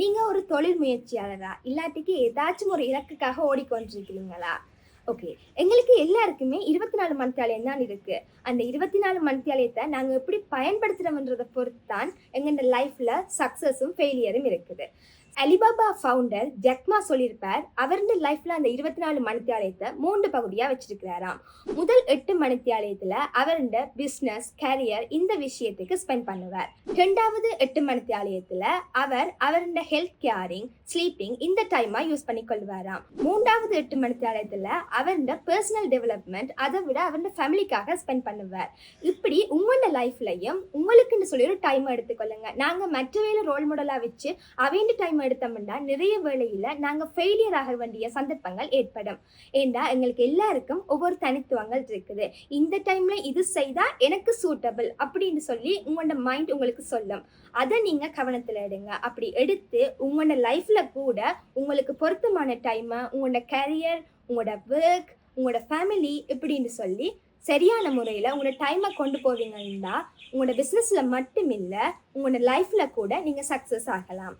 நீங்கள் ஒரு தொழில் முயற்சியாளரா? இல்லாட்டிக்கு ஏதாச்சும் ஒரு இலக்குக்காக ஓடிக்கொண்டிருக்கிறீங்களா? ஓகே எங்களுக்கு எல்லாருக்குமே இருபத்தி நாலு மணித்தாலயம் தான் இருக்கு. அந்த இருபத்தி நாலு மணித்தாலயத்தை நாங்கள் எப்படி பயன்படுத்துகிறோம்ன்றதை பொறுத்து தான் எங்களோட லைஃப்பில் சக்ஸஸும் ஃபெயிலியரும் இருக்குது. அலிபாபா ஃபவுண்டர் ஜக்மா சொல்லியிருப்பார். அவருடைய லைஃப்ல அந்த இருபத்தி நாலு மணித்தியாலயத்தை மூன்று பகுதியாக வச்சிருக்கிறாராம். முதல் எட்டு மணித்தியாலயத்தில் அவருடைய பிஸ்னஸ் கேரியர் இந்த விஷயத்துக்கு ஸ்பெண்ட் பண்ணுவார். ரெண்டாவது எட்டு மணித்தியாலயத்தில் அவர் அவருடைய ஹெல்த் கேரிங் ஸ்லீப்பிங் இந்த டைமாக யூஸ் பண்ணி கொள்வாராம். மூன்றாவது எட்டு மணித்தியாலயத்தில் அவருடைய பர்சனல் டெவலப்மெண்ட் அதை விட அவருடைய ஃபேமிலிக்காக ஸ்பெண்ட் பண்ணுவார். இப்படி உங்களோட லைஃப்லையும் உங்களுக்குன்னு சொல்லி ஒரு டைம் எடுத்துக்கொள்ளுங்க நாங்கள் மற்ற வேலை ரோல் மாடலாக வச்சு அவைண்ட டைம் எடுத்தோம்னா நிறைய வேளையில நாங்கள் ஃபெயிலியர் ஆக வேண்டிய சந்தர்ப்பங்கள் ஏற்படும். ஏண்டா? எங்களுக்கு எல்லாருக்கும் ஒவ்வொரு தனித்துவங்கள் இருக்குது. இந்த டைம்ல இது செய்தா எனக்கு சூட்டபிள் அப்படின்னு சொல்லி உங்களோட மைண்ட் உங்களுக்கு சொல்லும். அதை நீங்க கவனத்துல எடுங்க. அப்படி எடுத்து உங்களோட லைஃப்ல கூட உங்களுக்கு பொருத்தமான டைமை உங்களோட கரியர் உங்களோட ஒர்க் உங்களோட ஃபேமிலி இப்படின்னு சொல்லி சரியான முறையில் உங்களோட டைமை கொண்டு போவீங்கன்னா உங்களோட பிஸ்னஸில் மட்டும் இல்லை உங்களோட லைஃப்பில் கூட நீங்கள் சக்ஸஸ் ஆகலாம்.